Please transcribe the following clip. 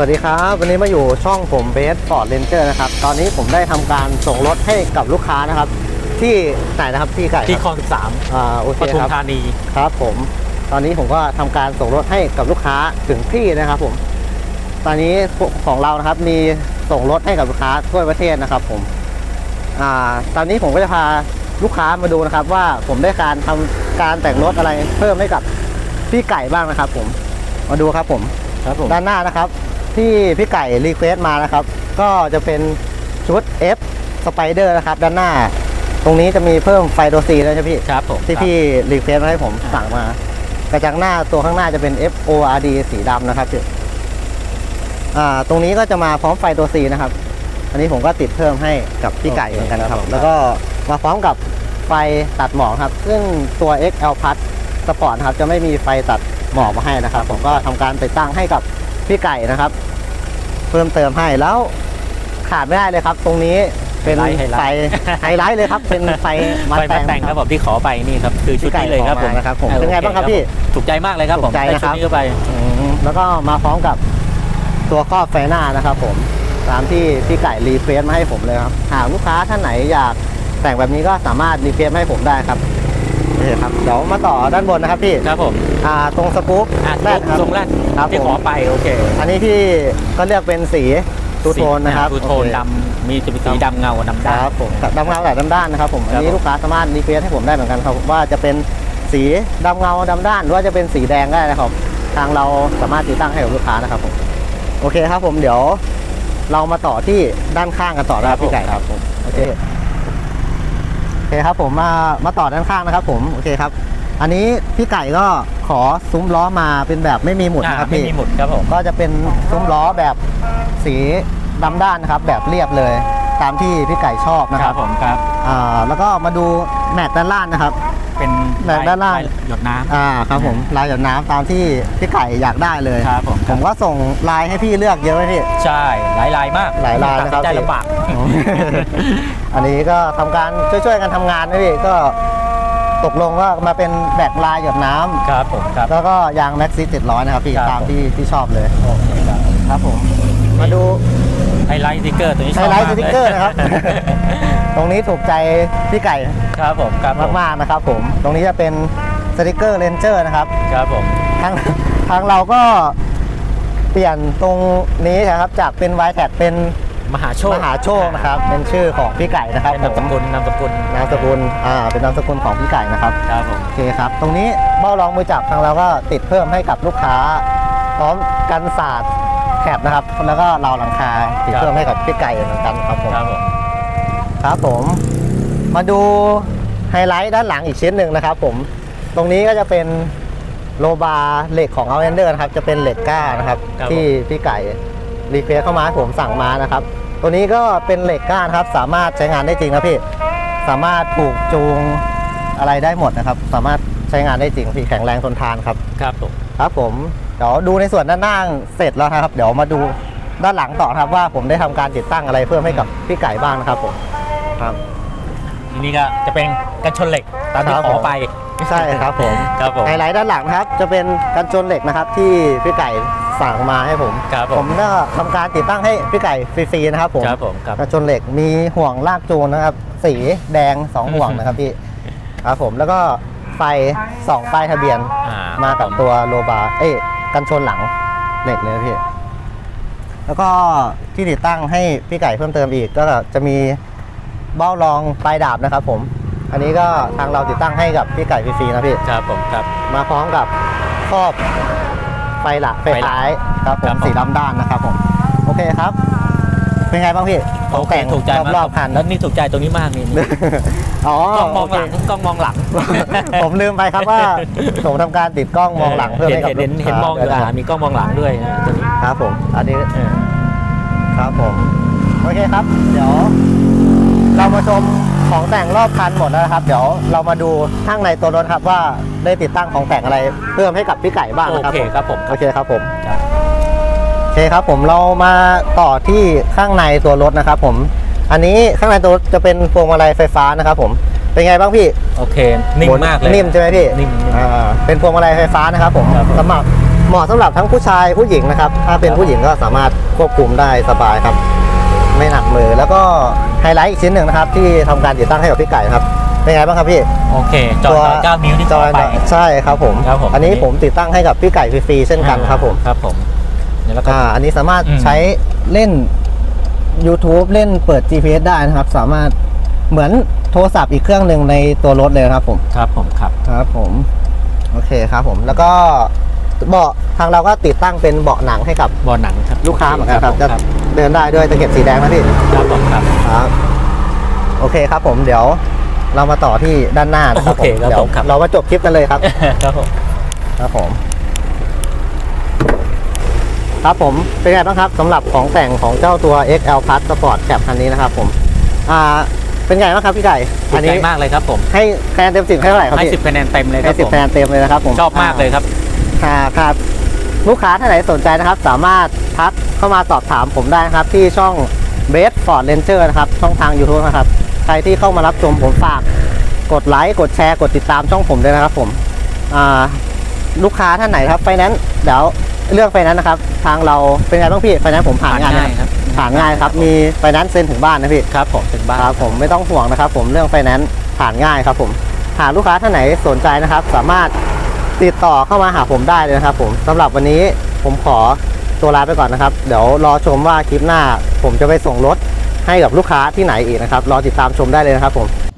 วัสดีครับ วันนี้มาอยู่ช่องผมเบสฟอร์ดเรนเจอร์นะครับ ตอนนี้ผมได้ทำการส่งรถให้กับลูกค้านะครับ ที่ไหนนะครับที่ไก่ที่คครับลองอ่าโอ13เคปทุมครับธานีครับผม ตอนนี้ผมก็ทำการส่งรถให้กับลูกค้าถึงที่นะครับผม ตอนนี้ของเรานะครับมีส่งรถให้กับลูกค้าทั่วประเทศนะครับ ผมอ่าตอนนี้ผมก็จะพาลูกค้ามาดูนะครับ ว่าผมได้การทำการแต่งรถอะไรเพิ่มให้กับพี่ไก่บ้างนะครับ ผมมาดูครับผมครับผมด้านหน้านะครับ ที่พี่ไก่รีเควสต์มานะครับ ก็จะเป็นชุด F Spider นะครับ ด้านหน้า ตรงนี้จะมีเพิ่มไฟโดซีแล้วใช่ไหมพี่ ครับผมที่พี่รีเควสต์มาให้ผมสั่งมากระจังหน้าตัวข้างหน้าจะเป็น F O R D สีดำนะครับพี่อ่าตรงนี้ก็จะมาพร้อมไฟตัว C นะครับ อันนี้ผมก็ติดเพิ่มให้กับพี่ไก่เหมือนกันครับ แล้วก็มาพร้อมกับไฟตัดหมอกครับ ซึ่งตัว XL Plus Sport นะครับจะไม่มีไฟตัดหมอกมาให้นะครับ ผมก็ทำการติดตั้งให้กับ พี่ไก่นะครับ เพิ่มเติมให้แล้ว ขาดไม่ได้เลยครับ ตรงนี้เป็นไฮไลท์ไฟไฮไลท์เลยครับ เป็นไฟมาไฟแตมางแต่งครับผมที่ขอไปนี่ครับคือชุดนี้เลยครับผมที่ไก่ขอมานะครับผมออเป็นไงโอบ้างครับพี่ผมถูกใจมากเลยครับผมถูกใจได้นะครับชุดนี้เข้าไปอืมแล้วก็มาพร้อมกับตัวครอบไฟหน้านะครับ ผมตามที่พี่ไก่รีเควสต์มาให้ผมเลยครับหากลูกค้าท่านไหนอยากแต่งแบบนี้ก็สามารถรีเควสต์มาให้ผมได้ครับ โอเคครับเดี๋ยวมาต่อด้านบนนะครับพี่ครับผมอ่าตรงสกู๊ปอะแรกครับทรงแรกครับที่ผมขอไปโอเค อันนี้พี่ก็เลือกเป็นสีทูโทนนะครับทูโทนโอเคดำมีจะเป็นสีดำเงาดำคด้านรับผมดำเงาแบบดำด้านนะครับผมอันนี้ครับผมลูกค้าสามารถรีเควสให้ผมได้เหมือนกันครับว่าจะเป็นสีดำเงาดำด้านหรือว่าจะเป็นสีแดงก็ได้นะครับ ทางเราสามารถติดตั้งให้กับลูกค้านะครับผมโอเคครับผมเดี๋ยวเรามาต่อที่ด้านข้างกันต่อนะครับพี่ไก่ครับผมโอเคโอ เคครับผมมามาต่อด้านข้างนะครับ ผมโอเคครับ อันนี้พี่ไก่ก็ขอซุ้มล้อมาเป็นแบบไม่มีหมุดอ่านะครับไม่พี่มีหมุดครับผมก็จะเป็นซุ้มล้อแบบสีดำด้านนะครับ แบบเรียบเลย ตามที่พี่ไก่ชอบนะคครัรับบผมครับ อ่าแล้วก็มาดูแมตต์ด้านล่างนะครับ เป็นแบบด้านล่าง ลยหยดน้ำ อ่าครับผมลายหยดน้ำตามที่พี่ไก่อยากได้เลยครับผม ผมก็ส่งลายให้พี่เลือกเยอะไหมพี่ ใช่หลายลายมากหลายลายตัดนะคสิรับนใจพี่ ลำบาก อันนี้ก็ทำการช่วยๆกันทำงานนะพี่ก็ตกลงว่ามาเป็นแบกลายหยดน้ำครับผมครับ แล้วก็ยางแม็กซิเจ็ดร้อยนะครับพี่ครับ ตามที่ที่ชอบเลยโอเคครับครับผมมาดู ไฮไลท์สติ๊กเกอร์ตัวนี้ชไฮอบไลท์มาสติ๊กเกอร์นะครับ ตรงนี้ถูกใจพี่ไก่ครับผมครับผมมากๆนะครับผม ตรงนี้จะเป็นสติกเกอร์เลนเจอร์นะครับครับผมทางทางเราก็เปลี่ยนตรงนี้นะครับจากเป็นไวแท็เป็นมหาโชคมหาโชคนะครับ เป็นชื่อของพี่ไก่นะครับเป็นนามสกุลนามสกุลนามสกุลอ่าเป็นนามสกุลของพี่ไก่นะครับครับผมโอเคครับ ตรงนี้เบ้ารองมือจับทางเราก็ติดเพิ่มให้กับลูกค้า พร้อมกันศาสตร์แคบนะครับ แล้วก็ราวหลังคาติดเพิ่มให้กับพี่ไก่เหมือนกันครับผมครับผม ครับผมมาดูไฮไลท์ด้านหลังอีกชิ้นหนึ่งนะครับผมตรงนี้ก็จะเป็นโลบาร์เหล็กของ o u t l a n d e r นะครับจะเป็นเหล็กก้านะครับที่พี่ไก่รีเควสเข้ามาให้ผมสั่งมานะครับ ตัวนี้ก็เป็นเหล็กก้านะครับ สามารถใช้งานได้จริงนะพี่สามารถผูกจูงอะไรได้หมดนะครับ สามารถใช้งานได้จริงพี่แข็งแรงทนทานครับ ครับผม ครับผมเดี๋ยวดูในส่วนด้านหน้าเสร็จแล้วนะครับ เดี๋ยวมาดูด้านหลังต่อนะครับว่าผมได้ทำการติดตั้งอะไรเพิ่มให้กับพี่ไก่บ้างนะครับผม ครับ ทีนี้ก็จะเป็นกันชนเหล็กตามที่ครับขผอม ไป ใช่ครับผมครับผมไฮไลท์ด้านหลังนะครับ จะเป็นกันชนเหล็กนะครับ ที่พี่ไก่สั่งมาให้ผม ครับผมผมก็ทำการติดตั้งให้พี่ไก่ฟรีๆนะครับผมครับผมครับกันชนเหล็กมีห่วงลากจูงนะครับ สีแดงสองห่วงนะครับพี่ครับผมแล้วก็ไฟสองป้ายทะเบียนอ่ามากับตัวโลบาเอ้ยกันชนหลังเหล็กเลยนะพี่ แล้วก็ที่ติดตั้งให้พี่ไก่เพิ่มเติมอีก ก็จะมี เบ้ารองปลายดาบนะครับผม อันนี้ก็ทางเราติดตั้งให้กับพี่ไก่ฟรีๆนะพี่ ครับผมครับ มาพร้อมกับครอบไฟหลักไฟไฟหลักท้ายครับผครัมบผม สีดำด้านนะครับผม โอเคครับ เป็นไงบ้างพี่โอเคแต่งถูกใจมากรอบๆคัน แล้วนี่ถูกใจตรงนี้มากนี่อ๋อกล้องมองโเคหลังกล้องมองหลังผมลืมไปครับว่าผมทำการติดกล้องมองหลังเพื่อเห็ให้นกับเห็นลูกเห็นค้ามองอยู่ได้หลังมีกล้องมองหลังด้วยนะตัวนี้ครับผม อันนี้ เออ ครับผม โอเคครับ เดี๋ยว เรามาชมของแต่งรอบคันหมดแล้วนะครับ เดี๋ยวเรามาดูข้างในตัวรถครับว่าได้ติดตั้งของแต่งอะไรเพิ่มให้กับพี่ไก่บ้างโอนะครับเคผมครับผมโอเคครับผมครับโอเคครับผมเรามาต่อที่ข้างในตัวรถนะครับ ผม อันนี้ข้างในตัวรถจะเป็นพวงมาลัยไฟฟ้านะครับ ผมเป็นไงบ้างพี่ โอเค นิ่มมากเลยนิ่มใช่ไหมพี่นิ่ม อ่าเป็นพวงมาลัยไฟฟ้านะครับผมครับผม สำหรับเหมาะสำหรับทั้งผู้ชายผู้หญิงนะครับ ถ้าเป็นผู้หญิงก็สามารถควบคุมได้สบายครับ ไม่หนักมือ แล้วก็ไฮไลท์อีกชิ้นหนึ่งนะครับ ที่ทำการติดตั้งให้กับพี่ไก่ครับเป็นไงบ้างครับพี่โอเคจอตัวจอ9นิ้วที่จจออไปใช่ครับผมครับผมอันนี้ผมติดตั้งให้กับพี่ไก่ฟรีๆเช่นกันครับผมครับผมเดี๋ยวแล้วก็อ่าอันนี้สามารถอืมใช้เล่น YouTube เล่นเปิด GPS ได้นะครับ สามารถเหมือนโทรศัพท์อีกเครื่องหนึ่งในตัวรถเลยนะครับผมครับผมครับครับผม โอเคครับผมแล้วก็ เบาะทางเราก็ติดตั้งเป็นเบาะหนังให้กับบอลหนังครับลูกค้าเหมือนกันครับผจะเดินได้ด้วยตะเข็บสีแดงนะพี่ครับผมครับครับ โอเคครับผมเดี๋ยวเรามาต่อที่ด้านหน้านะครับโอเคครับเดี๋ยวผมครับเรามาจบคลิปกันเลยครับครับผมครับผมครับผมเป็นไงบ้างครับสำหรับของแต่งของเจ้าตัว XL Plus Sport Cap คันนี้นะครับผมอ่าเป็นไงบ้างครับพี่ไก่ถูกใจมากเลยครับผมให้คะแนนเต็มสิบให้เท่าไหร่ครับให้พี่สิบคะแนนเต็มเลยคให้รับสิบผมคะแนนเต็มเลยนะครับผมชอบมากเลยครับ ค่ะครับลูกค้าท่านไหนสนใจนะครับ สามารถทักเข้ามาสอบถามผมได้นะครับ ที่ช่อง b e s t Ford Ranger นะครับ ช่องทาง YouTube นะครับ ใครที่เข้ามารับชมผมฝาก กดไลค์กดแชร์กดติดตามช่องผมด้วยนะครับผมอ่าลูกค้าท่านไหนครับไฟแนนซ์เดี๋ยวเรื่องไฟแนนซ์นะครับ ทางเราเป็นไงบ้างพี่ไฟแนนซ์ผมผ่านงานผ่านง่ายนะครับผ่านง่ายครับมีไฟแนนซ์เซ็นถึงบ้านนะพี่ ครับผมถึงบ้านครับผมไม่ต้องห่วงนะครับ ผมเรื่องไฟแนนซ์ผ่านง่ายครับผมหากลูกค้าท่านไหนสนใจนะครับ สามารถ ติดต่อเข้ามาหาผมได้เลยนะครับ ผมสำหรับวันนี้ผมขอตัวลาไปก่อนนะครับ เดี๋ยวรอชมว่าคลิปหน้า ผมจะไปส่งรถให้กับลูกค้าที่ไหนอีกนะครับ รอติดตามชมได้เลยนะครับผม